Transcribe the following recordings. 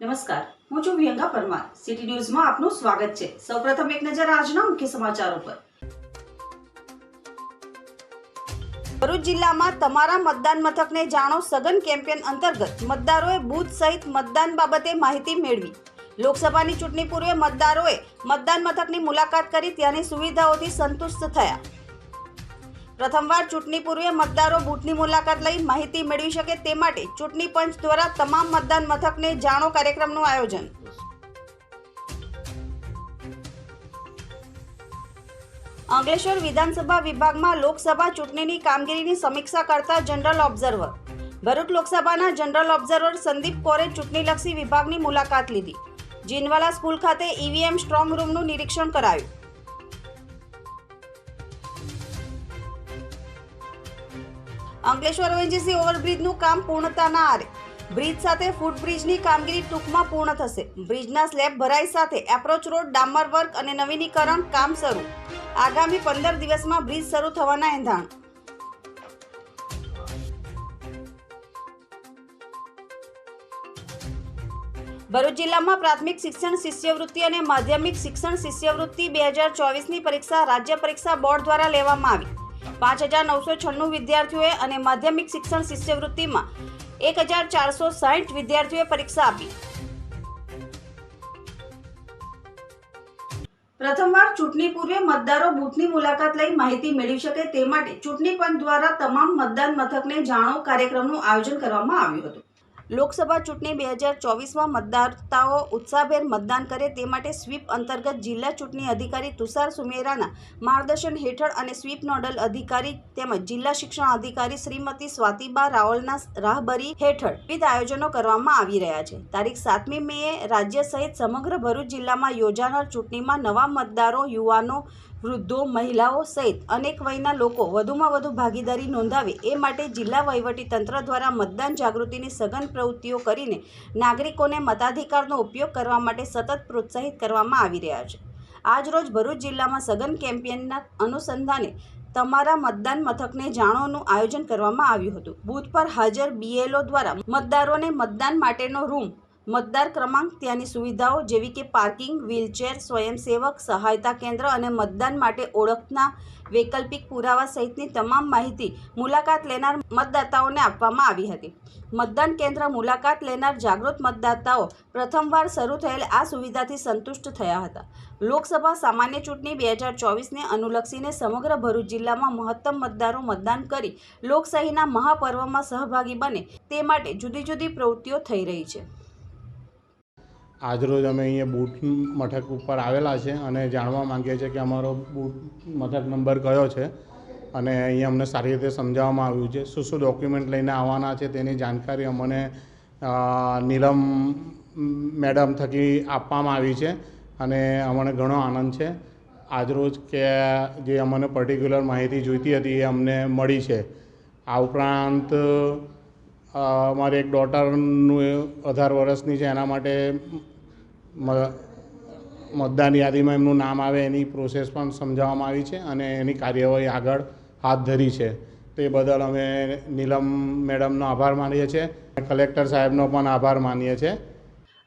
નમસ્કાર. હું છું વિયંગા પરમાર. સિટી ન્યૂઝમાં આપનું સ્વાગત છે. સૌપ્રથમ એક નજર આજના મુખ્ય સમાચારો પર ભરૂચ જિલ્લામાં તમારા મતદાન મથકને જાણો સઘન કેમ્પેન અંતર્ગત મતદારોએ બૂથ સહિત મતદાન બાબતે માહિતી મેળવી. લોકસભાની ચૂંટણી પૂર્વે મતદારોએ મતદાન મથકની મુલાકાત કરી ત્યાંની સુવિધાઓથી સંતુષ્ટ થયા. પ્રથમવાર ચૂંટણી પૂર્વે મતદારો બૂથની મુલાકાત લઈ માહિતી મેળવી શકે તે માટે ચૂંટણી પંચ દ્વારા તમામ મતદાન મથકને જાણો કાર્યક્રમનું આયોજન. અંકલેશ્વર વિધાનસભા વિભાગમાં લોકસભા ચૂંટણીની કામગીરીની સમીક્ષા કરતા જનરલ ઓબ્ઝર્વર. ભરૂચ લોકસભાના જનરલ ઓબ્ઝર્વર સંદીપ કોરે ચૂંટણીલક્ષી વિભાગની મુલાકાત લીધી. જીનવાલા સ્કૂલ ખાતે ઈવીએમ સ્ટ્રોંગ રૂમનું નિરીક્ષણ કરાયું. અંકલેશ્વર ઓએનજીસી ઓવરબ્રિજનું કામ પૂર્ણતાના આરે બ્રિજ સાથે ફૂટબ્રિજની કામગીરી ટૂંકમાં પૂર્ણ થશે. બ્રિજના સ્લેબ ભરાઈ સાથે એપ્રોચ રોડ ડામર વર્ક અને નવીનીકરણ કામ શરૂ. આગામી પંદર દિવસમાં બ્રિજ શરૂ થવાના એંધાણ. ભરૂચ જિલ્લામાં પ્રાથમિક શિક્ષણ શિષ્યવૃત્તિ અને માધ્યમિક શિક્ષણ શિષ્યવૃત્તિ બે હજાર ચોવીસની પરીક્ષા રાજ્ય પરીક્ષા બોર્ડ દ્વારા લેવામાં આવી. પાંચ હજાર નવસો છન્નું વિદ્યાર્થીઓએ અને માધ્યમિક શિક્ષણ શિષ્યવૃત્તિમાં એક હજાર ચારસો સાઠ વિદ્યાર્થીઓએ પરીક્ષા આપી. પ્રથમવાર ચૂંટણી પૂર્વે મતદારો બૂથની મુલાકાત લઈ માહિતી મેળવી શકે તે માટે ચૂંટણી પંચ દ્વારા તમામ મતદાન મથકને જાણો કાર્યક્રમનું આયોજન કરવામાં આવ્યું હતું. લોકસભા ચૂંટણી બે હજાર ચોવીસમાં મતદાતાઓ ઉત્સાહભેર મતદાન કરે તે માટે સ્વીપ અંતર્ગત જિલ્લા ચૂંટણી અધિકારી તુષાર સુમેરાના માર્ગદર્શન હેઠળ અને સ્વીપ નોડલ અધિકારી તેમજ જિલ્લા શિક્ષણ અધિકારી શ્રીમતી સ્વાતિબા રાવલના રાહબરી હેઠળ વિવિધ આયોજનો કરવામાં આવી રહ્યા છે. તારીખ સાતમી મેએ રાજ્ય સહિત સમગ્ર ભરૂચ જિલ્લામાં યોજાનાર ચૂંટણીમાં નવા મતદારો, યુવાનો વૃદ્ધો, મહિલાઓ સહિત અનેક વયના લોકો વધુમાં વધુ ભાગીદારી નોંધાવે એ માટે જિલ્લા તંત્ર દ્વારા મતદાન જાગૃતિની સઘન પ્રવૃત્તિઓ કરીને નાગરિકોને મતાધિકારનો ઉપયોગ કરવા માટે સતત પ્રોત્સાહિત કરવામાં આવી રહ્યા છે. આજરોજ ભરૂચ જિલ્લામાં સઘન કેમ્પેનના અનુસંધાને તમારા મતદાન મથકને જાણોનું આયોજન કરવામાં આવ્યું હતું. બૂથ પર હાજર બીએલઓ દ્વારા મતદારોને મતદાન માટેનો રૂમ મતદાર ક્રમાંક ત્યાંની સુવિધાઓ જેવી કે પાર્કિંગ, વ્હીલચેર, સ્વયંસેવક, સહાયતા કેન્દ્ર અને મતદાન માટે ઓળખના વૈકલ્પિક પુરાવા સહિતની તમામ માહિતી મુલાકાત લેનાર મતદાતાઓને આપવામાં આવી હતી. મતદાન કેન્દ્ર મુલાકાત લેનાર જાગૃત મતદાતાઓ પ્રથમવાર શરૂ થયેલ આ સુવિધાથી સંતુષ્ટ થયા હતા. લોકસભા સામાન્ય ચૂંટણી બે હજાર ચોવીસને અનુલક્ષીને સમગ્ર ભરૂચ જિલ્લામાં મહત્તમ મતદારો મતદાન કરી લોકશાહીના મહાપર્વમાં સહભાગી બને તે માટે જુદી જુદી પ્રવૃત્તિઓ થઈ રહી છે. આજરોજ અમે અહીંયા બૂટ મથક ઉપર આવેલા છે અને જાણવા માંગીએ છીએ કે અમારો બૂટ મથક નંબર કયો છે અને અહીંયા અમને સારી રીતે સમજાવવામાં આવ્યું છે. શું શું ડોક્યુમેન્ટ લઈને આવવાના છે તેની જાણકારી અમને નીલમ મેડમ થકી આપવામાં આવી છે અને અમને ઘણો આનંદ છે. આજરોજ કે જે અમને પર્ટિક્યુલર માહિતી જોઈતી હતી એ અમને મળી છે. આ ઉપરાંત મારી એક ડોટરનું અઢાર વર્ષની છે, એના માટે મતદાન યાદીમાં એમનું નામ આવે, એની પ્રોસેસ પણ સમજાવવામાં આવી છે અને એની કાર્યવાહી આગળ હાથ ધરી છે. તે બદલ અમે નીલમ મેડમનો આભાર માનીએ છીએ કલેક્ટર સાહેબનો પણ આભાર માનીએ છીએ.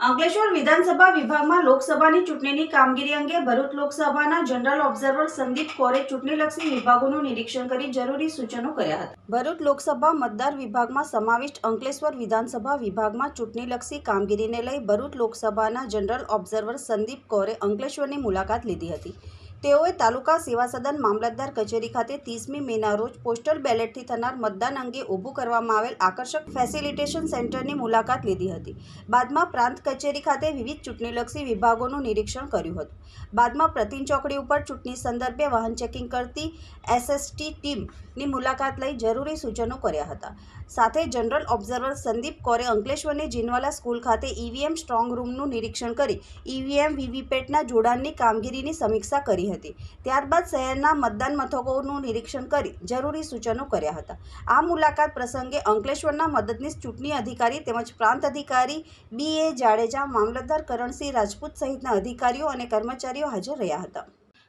અંકલેશ્વર વિધાનસભા વિભાગમાં લોકસભાની ચૂંટણીની કામગીરી અંગે ભરૂચ લોકસભાના જનરલ ઓબ્ઝર્વર સંદીપ કોરે ચૂંટણીલક્ષી વિભાગોનું નિરીક્ષણ કરી જરૂરી સૂચનો કર્યા હતા. ભરૂચ લોકસભા મતદાર વિભાગમાં સમાવિષ્ટ અંકલેશ્વર વિધાનસભા વિભાગમાં ચૂંટણીલક્ષી કામગીરીને લઈ ભરૂચ લોકસભાના જનરલ ઓબ્ઝર્વર સંદીપ કૌરે અંકલેશ્વરની મુલાકાત લીધી હતી. તેઓએ તાલુકા સેવા સદન મામલતદાર કચેરી ખાતે ત્રીસમી મેના રોજ પોસ્ટલ બેલેટથી થનાર મતદાન અંગે ઊભું કરવામાં આવેલ આકર્ષક ફેસિલિટેશન સેન્ટરની મુલાકાત લીધી હતી. બાદમાં પ્રાંત કચેરી ખાતે વિવિધ ચૂંટણીલક્ષી વિભાગોનું નિરીક્ષણ કર્યું હતું. બાદમાં પ્રતિન ચોકડી ઉપર ચૂંટણી સંદર્ભે વાહન ચેકિંગ કરતી એસએસટી ટીમની મુલાકાત લઈ જરૂરી સૂચનો કર્યા હતા. સાથે જનરલ ઓબ્ઝર્વર સંદીપ કૌરે અંકલેશ્વરની જીનવાલા સ્કૂલ ખાતે ઈવીએમ સ્ટ્રોંગ રૂમનું નિરીક્ષણ કરી ઈવીએમ વીવીપેટના જોડાણની કામગીરીની સમીક્ષા કરી હતી. ત્યારબાદ શહેરના મતદાન મથકોનું નિરીક્ષણ કરી જરૂરી સૂચનો કર્યા હતા. આ મુલાકાત પ્રસંગે અંકલેશ્વરના મદદનીશ ચૂંટણી અધિકારી તેમજ પ્રાંત અધિકારી બી એ જાડેજા, મામલતદાર કરણસિંહ રાજપૂત સહિતના અધિકારીઓ અને કર્મચારીઓ હાજર રહ્યા હતા.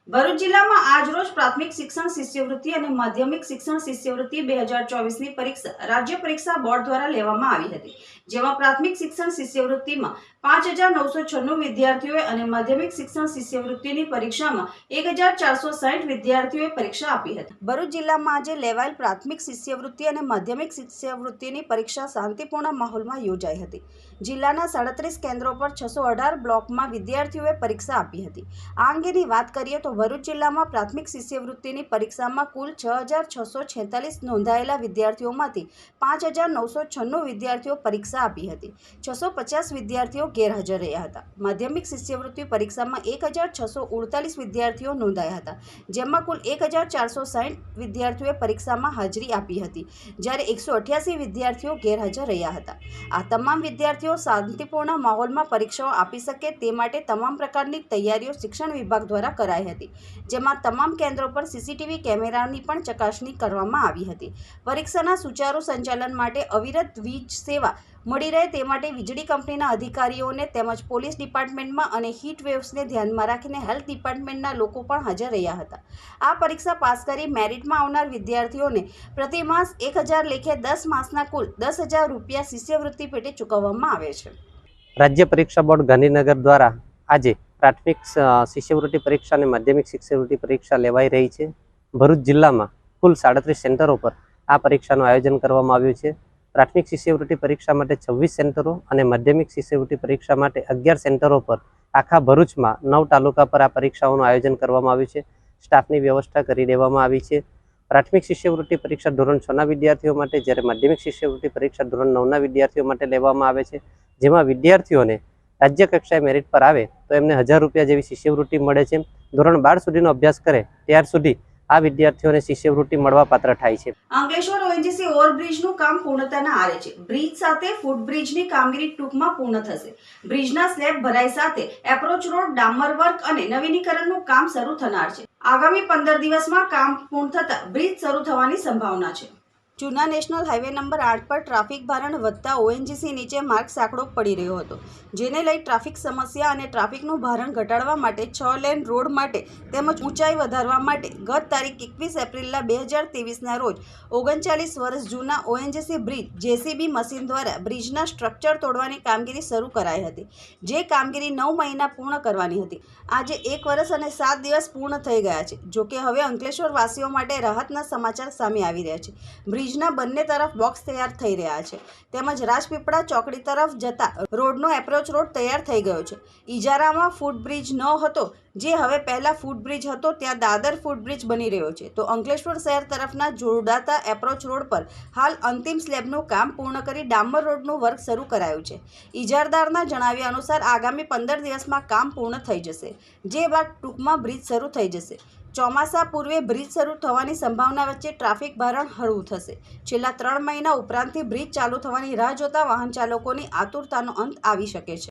ભરૂચ જિલ્લામાં આજરોજ પ્રાથમિક શિક્ષણ શિષ્યવૃત્તિ અને માધ્યમિક શિક્ષણ શિષ્યવૃત્તિ બે હજાર ચોવીસની પરીક્ષા રાજ્ય પરીક્ષા બોર્ડ દ્વારા લેવામાં આવી હતી. જેમાં પ્રાથમિક શિક્ષણ શિષ્યવૃત્તિમાં પાંચ હજાર નવસો છન્નું વિદ્યાર્થીઓએ અને માધ્યમિક શિક્ષણ શિષ્યવૃત્તિની પરીક્ષામાં એક હજાર ચારસો સાઠ વિદ્યાર્થીઓએ પરીક્ષા આપી હતી. ભરૂચ જિલ્લામાં આજે લેવાયેલ પ્રાથમિક શિષ્યવૃત્તિ અને માધ્યમિક શિષ્યવૃત્તિની પરીક્ષા શાંતિપૂર્ણ માહોલમાં યોજાઈ હતી. જિલ્લાના સાડત્રીસ કેન્દ્રો પર છસો અઢાર બ્લોકમાં વિદ્યાર્થીઓએ પરીક્ષા આપી હતી. આ અંગેની વાત કરીએ તો ભરૂચ જિલ્લામાં પ્રાથમિક શિષ્યવૃત્તિની પરીક્ષામાં કુલ છ હજાર છસો છેતાલીસ નોંધાયેલા વિદ્યાર્થીઓમાંથી પાંચ હજાર નવસો છન્નું વિદ્યાર્થીઓ પરીક્ષા આપી હતી. છસો પચાસ વિદ્યાર્થીઓ ગેરહાજર રહ્યા હતા. માધ્યમિક શિષ્યવૃત્તિ પરીક્ષામાં એક હજાર છસો ઉડતાલીસ વિદ્યાર્થીઓ નોંધાયા હતા, જેમાં કુલ એક હજાર ચારસો સાઠ વિદ્યાર્થીઓએ પરીક્ષામાં હાજરી આપી હતી, જ્યારે એકસો અઠ્યાસી વિદ્યાર્થીઓ ગેરહાજર રહ્યા હતા. આ તમામ વિદ્યાર્થીઓ શાંતિપૂર્ણ માહોલમાં પરીક્ષાઓ આપી શકે તે માટે તમામ પ્રકારની તૈયારીઓ શિક્ષણ વિભાગ દ્વારા કરાઈ હતી, જેમાં તમામ કેન્દ્રો પર સીસીટીવી કેમેરાની પણ ચકાસણી કરવામાં આવી હતી. પરીક્ષાના સુચારુ સંચાલન માટે અવિરત વીજ સેવા મળી રહે તે માટે વીજળી કંપનીના અધિકારીઓને તેમજ પોલીસ ડિપાર્ટમેન્ટમાં અને હીટ વેવ્સને ધ્યાનમાં રાખીને હેલ્થ ડિપાર્ટમેન્ટના લોકો પણ હાજર રહ્યા હતા. આ પરીક્ષા પાસ કરી મેરિટમાં આવનાર વિદ્યાર્થીઓને પ્રતિ માસ એક હજાર લેખે દસ માસના કુલ દસ હજાર રૂપિયા શિષ્યવૃત્તિ પેટે ચૂકવવામાં આવે છે. રાજ્ય પરીક્ષા બોર્ડ ગાંધીનગર દ્વારા આજે પ્રાથમિક શિષ્યવૃત્તિ પરીક્ષા અને માધ્યમિક શિષ્યવૃત્તિ પરીક્ષા લેવાઈ રહી છે. ભરૂચ જિલ્લામાં કુલ સાડત્રીસ સેન્ટરો પર આ પરીક્ષાનું આયોજન કરવામાં આવ્યું છે. પ્રાથમિક શિષ્યવૃત્તિ પરીક્ષા માટે છવ્વીસ સેન્ટરો અને માધ્યમિક શિષ્યવૃત્તિ પરીક્ષા માટે અગિયાર સેન્ટરો પર આખા ભરૂચમાં નવ તાલુકા પર આ પરીક્ષાઓનું આયોજન કરવામાં આવ્યું છે. સ્ટાફની વ્યવસ્થા કરી દેવામાં આવી છે. પ્રાથમિક શિષ્યવૃત્તિ પરીક્ષા ધોરણ છના વિદ્યાર્થીઓ માટે જ્યારે માધ્યમિક શિષ્યવૃત્તિ પરીક્ષા ધોરણ નવના વિદ્યાર્થીઓ માટે લેવામાં આવે છે, જેમાં વિદ્યાર્થીઓને રાજ્ય કક્ષાએ મેરિટ પર આવે તો એમને હજાર રૂપિયા જેવી શિષ્યવૃત્તિ મળે છે. ધોરણ બાર સુધીનો અભ્યાસ કરે ત્યાર સુધી આ વિદ્યાર્થીઓને શિષ્યવૃત્તિ મળવા પાત્ર થાય છે. અંકલેશ્વર ઓએનજીસી ઓવરબ્રિજનું કામ પૂર્ણતાના આરે છે. બ્રિજ સાથે ફૂટબ્રિજની કામગીરી ટૂંકમાં પૂર્ણ થશે. બ્રિજના સ્લેબ ભરાઈ સાથે એપ્રોચ રોડ ડામર વર્ક અને નવીનીકરણનું કામ શરૂ થનાર છે. આગામી પંદર દિવસમાં કામ પૂર્ણ થતા બ્રિજ શરૂ થવાની સંભાવના છે. જૂના નેશનલ હાઈવે નંબર આઠ પર ટ્રાફિક ભારણ વધતા ઓએનજીસી નીચે માર્ગ સાંકડો પડી રહ્યો હતો, જેને લઈ ટ્રાફિક સમસ્યા અને ટ્રાફિકનું ભારણ ઘટાડવા માટે છ લેન રોડ માટે તેમજ ઊંચાઈ વધારવા માટે ગત તારીખ એકવીસ એપ્રિલના બે હજાર ત્રેવીસના રોજ ઓગણચાલીસ વર્ષ જૂના ઓએનજીસી બ્રિજ જેસીબી મશીન દ્વારા બ્રિજના સ્ટ્રક્ચર તોડવાની કામગીરી શરૂ કરાઈ હતી, જે કામગીરી નવ મહિના પૂર્ણ કરવાની હતી. આજે એક વર્ષ અને સાત દિવસ પૂર્ણ થઈ ગયા છે, જોકે હવે અંકલેશ્વર વાસીઓ માટે રાહતના સમાચાર સામે આવી રહ્યા છે. બ્રિજના બંને તરફ બોક્સ તૈયાર થઈ રહ્યા છે. તેમજ રાજપીપળા ચોકડી તરફ જતા રોડનો એપ્રોચ રોડ તૈયાર થઈ ગયો છે. ઇજારામાં ફૂટ બ્રિજ ન હતો. જે હવે પહેલા ફૂટ બ્રિજ હતો, ત્યાં દાદર ફૂટ બ્રિજ બની રહ્યો છે. તો અંકલેશ્વર શહેર તરફના જોડાતા એપ્રોચ રોડ પર હાલ અંતિમ સ્લેબનું કામ પૂર્ણ કરી ડામર રોડનું વર્ક શરૂ કરાયું છે. ઇજારદારના જણાવ્યા અનુસાર આગામી પંદર દિવસમાં કામ પૂર્ણ થઈ જશે. જે બાદ ટૂંકમાં બ્રિજ શરૂ થઈ જશે. ચોમાસા પૂર્વે બ્રિજ શરૂ થવાની સંભાવના વચ્ચે ટ્રાફિક ભારણ હળવું થશે. છેલ્લા ત્રણ મહિના ઉપરાંતથી બ્રિજ ચાલુ થવાની રાહ જોતા વાહન ચાલકોની આતુરતાનો અંત આવી શકે છે.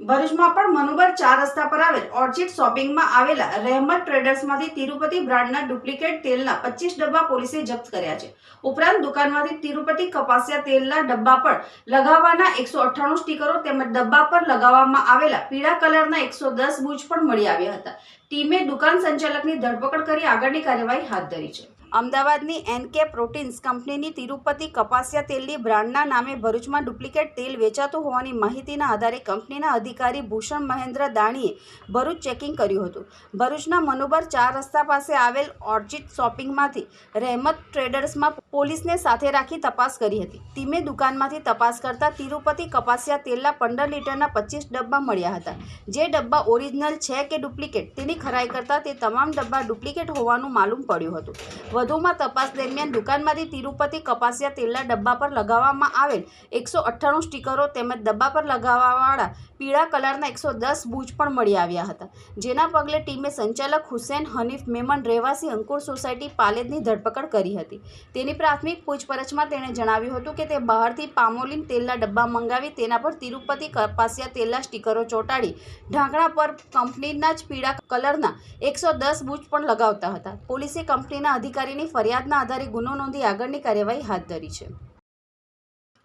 ભરૂચમાં પણ મનુબર ચાર રસ્તા પર આવેલ ઓર્ચિડ શોપિંગમાં આવેલા રહેમત ટ્રેડર્સમાંથી તિરુપતિ બ્રાન્ડના ડુપ્લિકેટ તેલના પચીસ ડબ્બા પોલીસે જપ્ત કર્યા છે. ઉપરાંત દુકાનમાંથી તિરુપતિ કપાસિયા તેલના ડબ્બા પર લગાવવાના એકસો અઠ્ઠાણું સ્ટીકરો તેમજ ડબ્બા પર લગાવવામાં આવેલા પીળા કલરના એકસો દસ બૂચ પણ મળી આવ્યા હતા. ટીમે દુકાન સંચાલકની ધરપકડ કરી આગળની કાર્યવાહી હાથ ધરી છે. અમદાવાદની એનકે પ્રોટીન્સ કંપનીની તિરુપતિ કપાસિયા તેલની બ્રાન્ડના નામે ભરૂચમાં ડુપ્લિકેટ તેલ વેચાતું હોવાની માહિતીના આધારે કંપનીના અધિકારી ભૂષણ મહેન્દ્ર દાણીએ ભરૂચ ચેકિંગ કર્યું હતું. ભરૂચના મનોબર ચાર રસ્તા પાસે આવેલ ઓર્ચિડ શોપિંગમાંથી રહેમત ટ્રેડર્સમાં પોલીસને સાથે રાખી તપાસ કરી હતી. ટીમે દુકાનમાંથી તપાસ કરતાં તિરુપતિ કપાસિયા તેલના પંદર લીટરના પચીસ ડબ્બા મળ્યા હતા. જે ડબ્બા ઓરિજિનલ છે કે ડુપ્લિકેટ તેની ખરાઈ કરતાં તે તમામ ડબ્બા ડુપ્લિકેટ હોવાનું માલુમ પડ્યું હતું. વધુમાં તપાસ દરમિયાન દુકાનમાંથી તિરુપતિ કપાસિયા તેલના ડબ્બા પર લગાવવામાં આવેલ એકસો અઠ્ઠાણું સ્ટીકરો તેમજ ડબ્બા પર લગાવવાવાળા પીળા કલરના એકસો દસ બૂચ પણ મળી આવ્યા હતા. જેના પગલે ટીમે સંચાલક હુસેન હનીફ મેમન રહેવાસી અંકુર સોસાયટી પાલેદની ધરપકડ કરી હતી. તેની પ્રાથમિક પૂછપરછમાં તેણે જણાવ્યું હતું કે તે બહારથી પામોલિન તેલના ડબ્બા મંગાવી તેના પર તિરુપતિ કપાસિયા તેલના સ્ટીકરો ચોંટાડી ઢાંકણા પર કંપનીના જ પીળા કલરના એકસો દસ બૂચ પણ લગાવતા હતા. પોલીસે કંપનીના અધિકારીની ફરિયાદના આધારે ગુનો નોંધી આગળની કાર્યવાહી હાથ ધરી છે.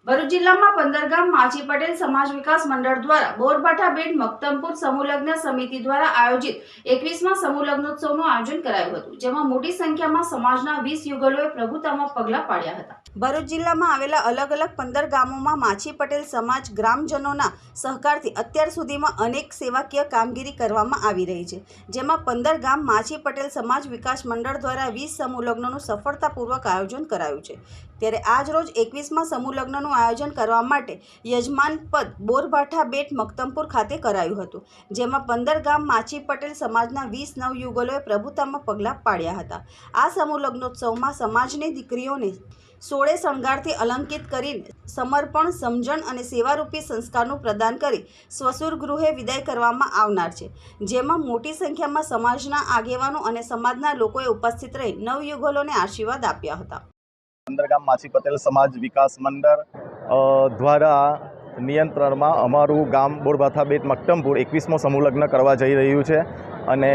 ભરૂચ જિલ્લામાં પંદર ગામ માછી પટેલ સમાજ વિકાસ મંડળ દ્વારા બોરભાઠા બેટ મક્તમપુર સમૂહલગ્ન સમિતિ દ્વારા આયોજિત એકવીસમાં સમૂહલગ્નોત્સવનું આયોજન કરાયું હતું, જેમાં મોટી સંખ્યામાં સમાજના વીસ યુગલોએ પ્રભુતામાં પગલાં પાડ્યા હતા. ભરૂચ જિલ્લામાં આવેલા અલગ અલગ પંદર ગામોમાં માછી પટેલ સમાજ ગ્રામજનોના સહકારથી અત્યાર સુધીમાં અનેક સેવાકીય કામગીરી કરવામાં આવી રહી છે, જેમાં પંદર ગામ માછી પટેલ સમાજ વિકાસ મંડળ દ્વારા વીસ સમૂહલગ્નનું સફળતાપૂર્વક આયોજન કરાયું છે. ત્યારે આજ રોજ એકવીસમાં સમૂહ લગ્નનું આયોજન કરવા માટે યજમાન પદ બોરભાઠા બેટ મક્તમપુર ખાતે કરાયું હતું, જેમાં પંદર ગામ માછી પટેલ સમાજના વીસ નવયુગલોએ પ્રભુતામાં પગલાં પાડ્યા હતા. આ સમૂહ લગ્નોત્સવમાં સમાજની દીકરીઓને સોળે શણગારથી અલંકિત કરીને સમર્પણ, સમજણ અને સેવારૂપી સંસ્કારનું પ્રદાન કરી સ્વસુર ગૃહે વિદાય કરવામાં આવનાર છે, જેમાં મોટી સંખ્યામાં સમાજના આગેવાનો અને સમાજના લોકોએ ઉપસ્થિત રહી નવયુગલોને આશીર્વાદ આપ્યા હતા. પંદરગામ માછી પટેલ સમાજ વિકાસ મંડળ દ્વારા નિયંત્રણમાં અમારું ગામ બોરભાથા બેટ મક્ટમપુર એકવીસમો સમૂહ કરવા જઈ રહ્યું છે. અને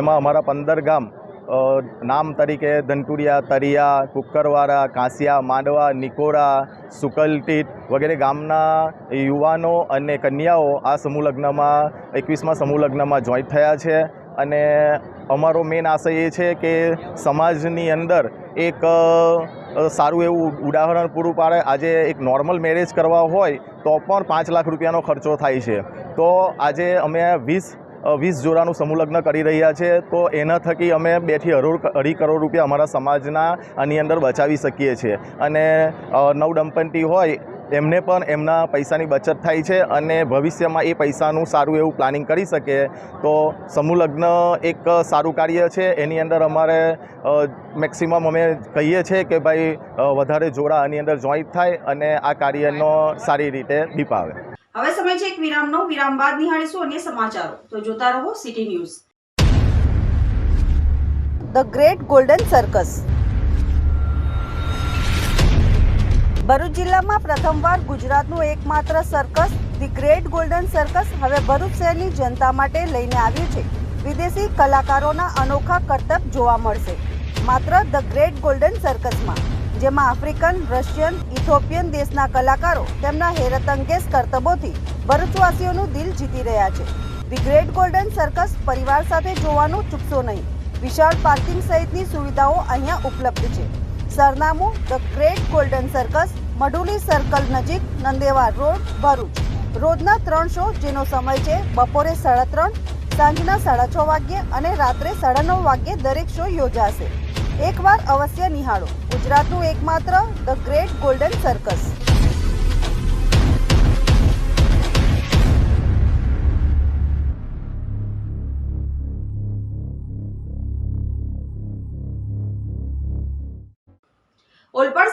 એમાં અમારા પંદર ગામ નામ તરીકે ધનટુડિયા તરિયા કુક્કરવાડા કાંસિયા, માંડવા, નિકોરા, સુકલટીટ વગેરે ગામના યુવાનો અને કન્યાઓ આ સમૂહ લગ્નમાં, એકવીસમાં સમૂહ જોઈન્ટ થયા છે. અને અમારો મેન આશય એ છે કે સમાજની અંદર એક સારું એવું ઉદાહરણ પૂરું પાડે. આજે એક નોર્મલ મેરેજ કરવા હોય તો પણ પાંચ લાખ રૂપિયાનો ખર્ચો થાય છે. તો આજે અમે વીસ વીસ જોડાનું સમૂહલગ્ન કરી રહ્યા છે. તો એના થકી અમે બેથી અઢી કરોડ રૂપિયા અમારા સમાજના આની અંદર બચાવી શકીએ છીએ. અને નવ દંપતી હોય એમને પણ એમના પૈસાની બચત થાય છે અને ભવિષ્યમાં એ પૈસાનું સારું એવું પ્લાનિંગ કરી શકે. તો સમૂહ લગ્ન એક સારું કાર્ય છે. એની અંદર અમારે મેક્સિમમ અમે કહીએ છીએ કે ભાઈ વધારે જોડા આની અંદર જોઈન્ટ થાય અને આ કાર્યનો સારી રીતે દીપાવે હવે સમય છે એક વિરામનો. વિરામ બાદ નિહાળીશું અન્ય સમાચારો. તો જોતા રહો city news. The great golden circus. Bharuch જિલ્લામાં પ્રથમવાર ગુજરાતનું એકમાત્ર circus the great golden circus હવે ભરૂચ શહેરની જનતા માટે લઈને આવ્યું છે. વિદેશી કલાકારોના અનોખા કરતબ જોવા મળશે. માત્ર ધ ગ્રેટ ગોલ્ડન સર્કસમાં જેમાં આફ્રિકન, રશિયન, ઇથોપિયન દેશના કલાકારો તેમના હેરતંગેશ કરતબોથી ભરૂચવાસીઓનું દિલ જીતી રહ્યા છે. ધી ગ્રેટ ગોલ્ડન સર્કસ પરિવાર સાથે જોવાનું ચૂકશો નહીં. વિશાળ પાર્કિંગ સહિતની સુવિધાઓ અહીંયા ઉપલબ્ધ છે. સરનામું the great golden circus, Madhuli circle નજીક નંદેવા રોડ, ભરૂચ. રોજના ત્રણ શો, જેનો સમય છે બપોરે સાડા ત્રણ, સાંજના સાડા છ વાગ્યે અને રાત્રે સાડા નવ વાગ્યે દરેક શો યોજાશે. એકવાર અવશ્ય નિહાળો. ગુજરાતનું એકમાત્ર the great golden circus.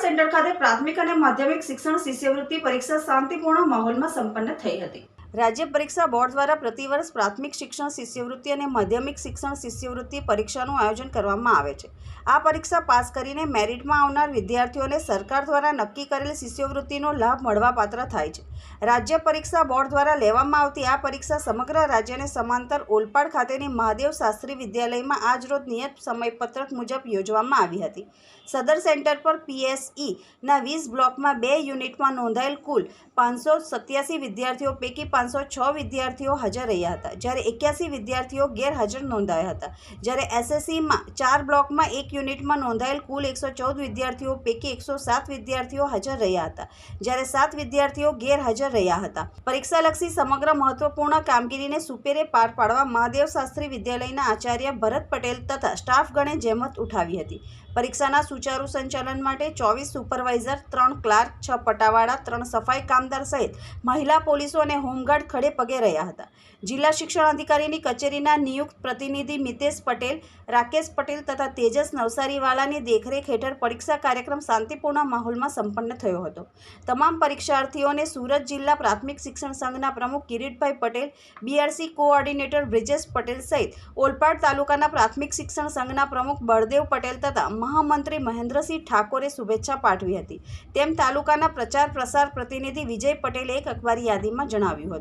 Centre ખાતે પ્રાથમિક અને માધ્યમિક શિક્ષણ શિષ્યવૃત્તિ પરીક્ષા શાંતિપૂર્ણ માહોલમાં સંપન્ન થઈ હતી. રાજ્ય પરીક્ષા બોર્ડ દ્વારા પ્રતિવર્ષ પ્રાથમિક શિક્ષણ શિષ્યવૃત્તિ અને માધ્યમિક શિક્ષણ શિષ્યવૃત્તિ પરીક્ષાનું આયોજન કરવામાં આવે છે. આ પરીક્ષા પાસ કરીને મેરિટમાં આવનાર વિદ્યાર્થીઓને સરકાર દ્વારા નક્કી કરેલ શિષ્યવૃત્તિનો લાભ મળવાપાત્ર થાય છે. રાજ્ય પરીક્ષા બોર્ડ દ્વારા લેવામાં આવતી આ પરીક્ષા સમગ્ર રાજ્યને સમાંતર ઓલપાડ ખાતેની મહાદેવ શાસ્ત્રી વિદ્યાલયમાં આજરોજ નિયત સમયપત્રક મુજબ યોજવામાં આવી હતી. સદર સેન્ટર પર પીએસઈના વીસ બ્લોકમાં બે યુનિટમાં નોંધાયેલ કુલ પાંચસો સત્યાસી વિદ્યાર્થીઓ પૈકી પાંચસો છ વિદ્યાર્થીઓ હાજર રહ્યા હતા. જ્યારે એક્યાસી વિદ્યાર્થીઓ ગેરહાજર નોંધાયા હતા. જ્યારે એસએસસીમાં ચાર બ્લોકમાં એક યુનિટમાં નોંધાયેલ કુલ એકસો ચૌદ વિદ્યાર્થીઓ પૈકી એકસો સાત વિદ્યાર્થીઓ હાજર રહ્યા હતા. જ્યારે સાત વિદ્યાર્થીઓ ગેરહાજર રહ્યા હતા. પરીક્ષાલક્ષી સમગ્ર મહત્વપૂર્ણ કામગીરીને સુપેરે પાર પાડવા મહાદેવ શાસ્ત્રી વિદ્યાલયના આચાર્ય ભરત પટેલ તથા સ્ટાફગણે જહેમત ઉઠાવી હતી. પરીક્ષાના સુચારુ સંચાલન માટે ચોવીસ સુપરવાઇઝર, ત્રણ ક્લાર્ક, છ પટાવાળા, ત્રણ સફાઈ કામદાર સહિત મહિલા પોલીસો અને હોમગાર્ડ ખડે પગે રહ્યા હતા. જિલ્લા શિક્ષણ અધિકારીની કચેરીના નિયુક્ત પ્રતિનિધિ મિતેશ પટેલ, રાકેશ પટેલ તથા તેજસ નવસારીવાલાની દેખરેખ હેઠળ પરીક્ષા કાર્યક્રમ શાંતિપૂર્ણ માહોલમાં સંપન્ન થયો હતો. તમામ પરીક્ષાર્થીઓને સુરત જિલ્લા પ્રાથમિક શિક્ષણ સંઘના પ્રમુખ કિરીટભાઈ પટેલ, બીઆરસી કોઓર્ડિનેટર બ્રિજેશ પટેલ સહિત ઓલપાડ તાલુકાના પ્રાથમિક શિક્ષણ સંઘના પ્રમુખ બળદેવ પટેલ તથા મહામંત્રી મહેન્દ્રસિંહ ઠાકોરે શુભેચ્છા પાઠવી હતી. તેમ તાલુકાના પ્રચાર પ્રસાર પ્રતિનિધિ વિજય પટેલે એક અખબારી યાદીમાં જણાવ્યું હતું.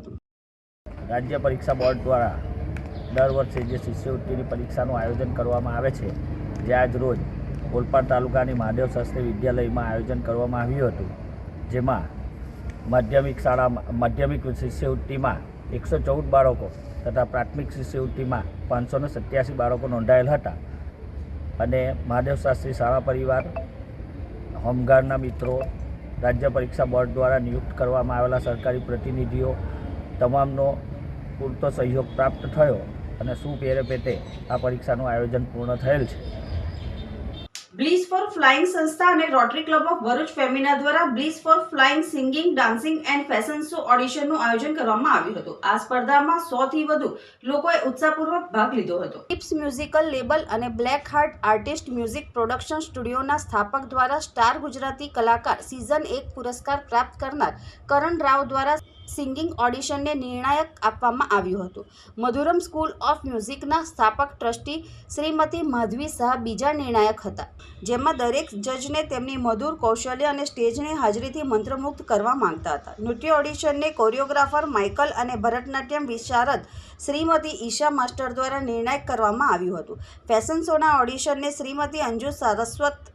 રાજ્ય પરીક્ષા બોર્ડ દ્વારા દર વર્ષે જે શિષ્યવૃત્તિની પરીક્ષાનું આયોજન કરવામાં આવે છે, જે આજ રોજ ઓલપાડ તાલુકાની મહાદેવ શાસ્ત્રી વિદ્યાલયમાં આયોજન કરવામાં આવ્યું હતું, જેમાં માધ્યમિક શાળામાં માધ્યમિક શિષ્યવૃત્તિમાં એકસો ચૌદ બાળકો તથા પ્રાથમિક શિષ્યવૃત્તિમાં પાંચસો ને સત્યાસી બાળકો નોંધાયેલ હતા. અને મહાદેવ શાસ્ત્રી શાળા પરિવાર હોમગાર્ડના મિત્રો, રાજ્ય પરીક્ષા બોર્ડ દ્વારા નિયુક્ત કરવામાં આવેલા સરકારી પ્રતિનિધિઓ, તમામનો પૂરતો સહયોગ પ્રાપ્ત થયો અને સુપેરે પેટે આ પરીક્ષાનું આયોજન પૂર્ણ થયેલ છે? બ્લીસ ફોર ફ્લાઇંગ સંસ્થા અને rotary club of Bharuch Femina દ્વારા Bliss for flying singing dancing and fashion show ઓડિશનનું આયોજન કરવામાં આવ્યું હતું. આ સ્પર્ધામાં સો થી વધુ લોકોએ ઉત્સાહપૂર્વક ભાગ લીધો હતો. ટિપ્સ મ્યુઝિકલ લેબલ અને black heart artist music production સ્ટુડિયોના સ્થાપક દ્વારા સ્ટાર ગુજરાતી કલાકાર સિઝન એક પુરસ્કાર પ્રાપ્ત કરનાર કરણ રાવ દ્વારા સિંગિંગ ઓડિશનને નિર્ણાયક આપવામાં આવ્યું હતું. મધુરમ સ્કૂલ ઓફ મ્યુઝિકના સ્થાપક ટ્રસ્ટી શ્રીમતી માધવી શાહ બીજા નિર્ણાયક હતા, જેમાં દરેક જજને તેમની મધુર કૌશલ્ય અને સ્ટેજની હાજરીથી મંત્રમુગ્ધ કરવા માંગતા હતા. નૃત્ય ઓડિશનને કોરિયોગ્રાફર માઇકલ અને ભરતનાટ્યમ વિશારદ શ્રીમતી ઈશા માસ્ટર દ્વારા નિર્ણાયક કરવામાં આવ્યું હતું. ફેશન શોના ઓડિશનને શ્રીમતી અંજુ સારસ્વત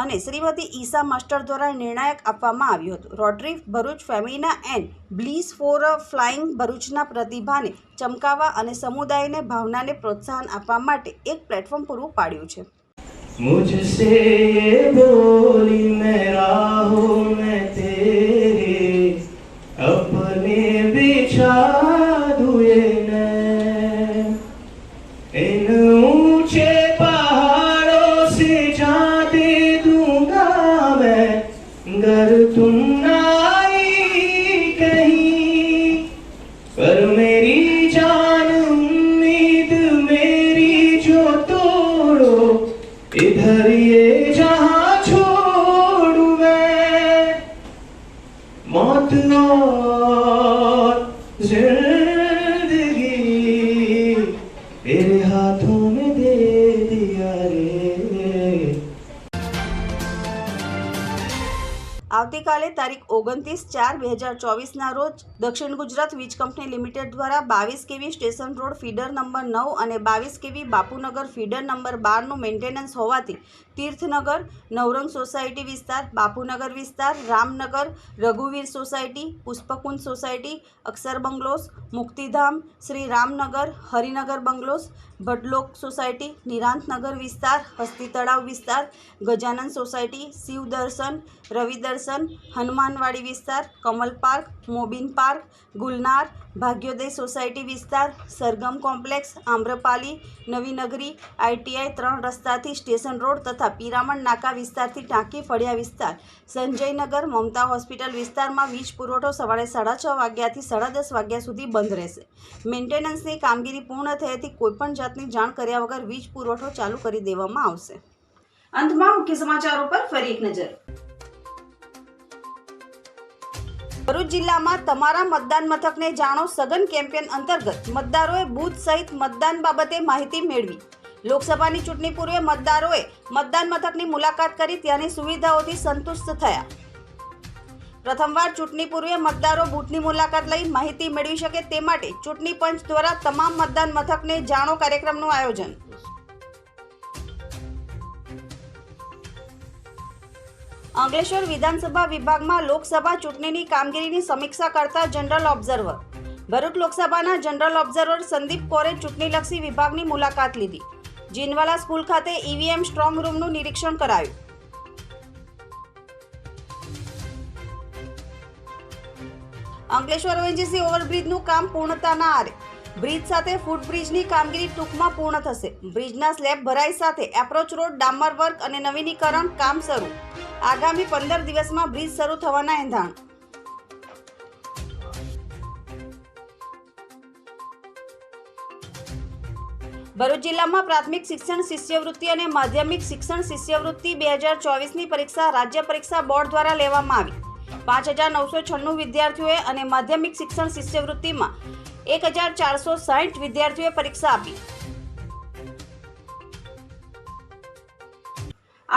અને શ્રીમતી ઈશા માસ્ટર દ્વારા નિર્ણાયક આપવામાં આવ્યું હતું. Rotary Bharuch Femina and Bliss for flying ભરૂચના પ્રતિભાને ચમકાવવા અને સમુદાયને ભાવનાને પ્રોત્સાહન આપવા માટે એક પ્લેટફોર્મ પૂરું પાડ્યું છે. મુજસે બોલી મેરા હો મેં તેરે, અપને બિછા આવતીકાલે તારીખ ઓગણત્રીસ ચાર બે હજાર ચોવીસના રોજ દક્ષિણ ગુજરાત વીજ કંપની લિમિટેડ દ્વારા બાવીસ કેવી સ્ટેશન રોડ ફીડર નંબર નવ અને બાવીસ કેવી બાપુનગર ફીડર નંબર બારનું મેન્ટેનન્સ હોવાથી તીર્થનગર, નવરંગ સોસાયટી વિસ્તાર, બાપુનગર વિસ્તાર, Ramnagar, રઘુવીર society, Pushpkunj society, Akshar bungalows, Muktidham, Shri Ramnagar, Harinagar bungalows Bhadlok society, Nirantnagar વિસ્તાર હસ્તી તળાવ વિસ્તાર, ગજાનંદ સોસાયટી, શિવ દર્શન, રવિ દર્શન, હનુમાનવાડી વિસ્તાર, Kamal park, Mobin park, Gulnar Bhagyoday society વિસ્તાર, સરગમ કોમ્પ્લેક્સ, આમ્રપાલી નવીનગરી આઈટીઆઈ ત્રણ રસ્તાથી સ્ટેશન રોડ તથા પિરામણ નાકા વિસ્તારથી ટાંકી ફળિયા વિસ્તાર, સંજયનગર, મમતા હોસ્પિટલ વિસ્તારમાં વીજ પુરવઠો સવારે સાડા છ વાગ્યાથી સાડા દસ વાગ્યા સુધી બંધ રહેશે. મેન્ટેનન્સની કામગીરી પૂર્ણ થયેથી કોઈપણ જાતની જાણ કર્યા વગર વીજ પુરવઠો ચાલુ કરી દેવામાં આવશે. અંતમાં મુખ્ય સમાચારો પર ફરી એક નજર. ભરૂચ જિલ્લામાં તમારા મતદાન મથકને જાણો સઘન કેમ્પેન અંતર્ગત મતદારોએ બૂથ સહિત મતદાન બાબતે માહિતી મેળવી. લોકસભાની ચૂંટણી પૂર્વે મતદારોએ મતદાન મથકની મુલાકાત કરી ત્યાંની સુવિધાઓથી સંતુષ્ટ થયા. પ્રથમવાર ચૂંટણી પૂર્વે મતદારો બૂથની મુલાકાત લઈ માહિતી મેળવી શકે તે માટે ચૂંટણી પંચ દ્વારા તમામ મતદાન મથકને જાણો કાર્યક્રમનું આયોજન. અંકલેશ્વર વિધાનસભા વિભાગમાં લોકસભા ચૂંટણીની કામગીરીની સમીક્ષા કરતા જનરલ ઓબ્ઝર્વર. ભરૂચ લોકસભાના જનરલ ઓબ્ઝર્વર સંદીપ કોરે ચૂંટણીલક્ષી વિભાગની મુલાકાત લીધી. જીનવાલા સ્કૂલ ખાતે ઈવીએમ સ્ટ્રોંગ રૂમનું નિરીક્ષણ કરાયું. અંકલેશ્વર ઓએનજીસી ઓવરબ્રિજનું કામ પૂર્ણતાના આરે. બ્રિજ સાથે ફૂટબ્રિજની કામગીરી ટૂંકમાં પૂર્ણ થશે. બ્રિજના સ્લેબ ભરાઈ સાથે એપ્રોચ રોડ, ડામર વર્ક અને નવીનીકરણ કામ શરૂ. આગામી પંદર દિવસમાં બ્રિજ શરૂ થવાના એંધાણ. ભરૂચ જિલ્લામાં પ્રાથમિક શિક્ષણ શિષ્યવૃત્તિ અને માધ્યમિક શિક્ષણ શિષ્યવૃત્તિ બે હજાર ચોવીસની પરીક્ષા રાજ્ય પરીક્ષા બોર્ડ દ્વારા લેવામાં આવી. પાંચ હજાર નવસો છન્નું વિદ્યાર્થીઓએ અને માધ્યમિક શિક્ષણ શિષ્યવૃત્તિમાં એક હજાર ચારસો સાઠ વિદ્યાર્થીઓએ પરીક્ષા આપી.